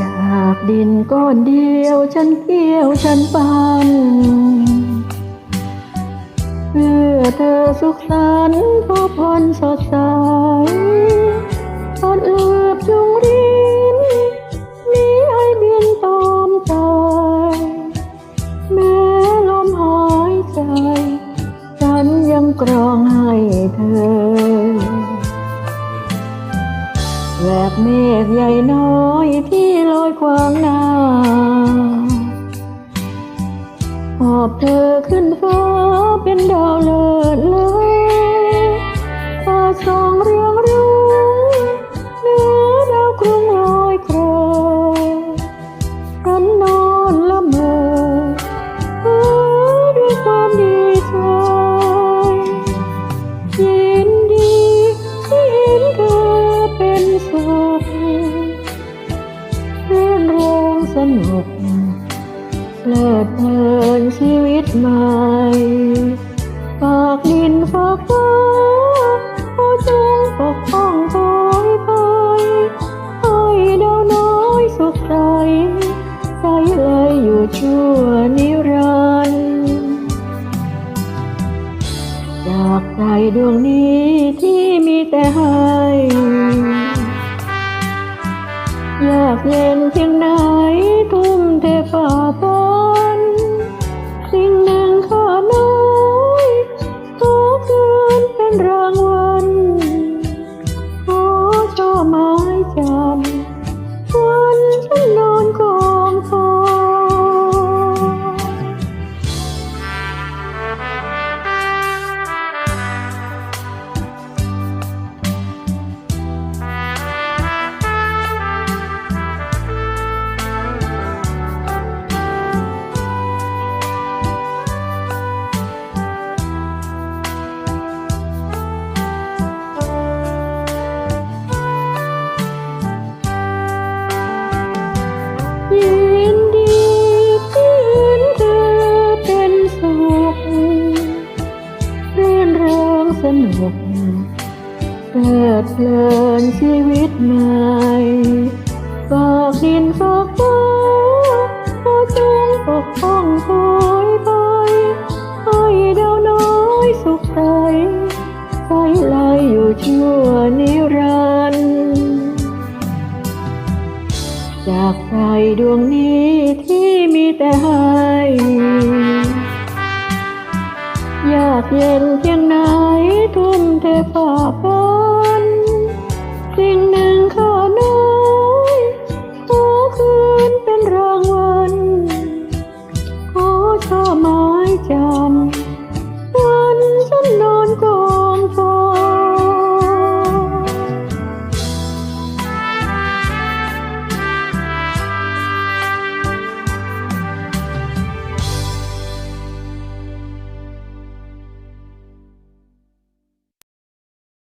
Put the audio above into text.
จากดินก้อนเดียวฉันเกี่ยวฉันปันเพื่อเธอสุขสันต์พบวันสดใสทอดเลือบจุงรินมีไอบินตอมใจแม้ลมหายใจ ฉันยังกรองให้เธอ แวบเมฆใหญ่น้อยที่ลอยขวางหน้าหอบเธอขึ้นฟ้าเป็นดาวเลิศเลยตาสองเรืองรุ่ง เพลิดเพลินชีวิตใหม่ฝากดินฝากฟ้าขอจงปกป้องปล่อยไปให้ดาวน้อยสุขใสใสเลยอยู่ชั่วนิรันดร์จากใจดวงนี้ที่มีแต่ให้ สนุกเพลิดเพลินชีวิตใหม่ฝากดินฝากฟ้าขอจงปกป้องคอยไปให้ดาวน้อยสุขใสใสไลอยู่ชั่วนิรันดร์จากใจดวงนี้ที่มีแต่ให้ากเย็นเพียงไหนทุ่มเทฝ่าฟ้า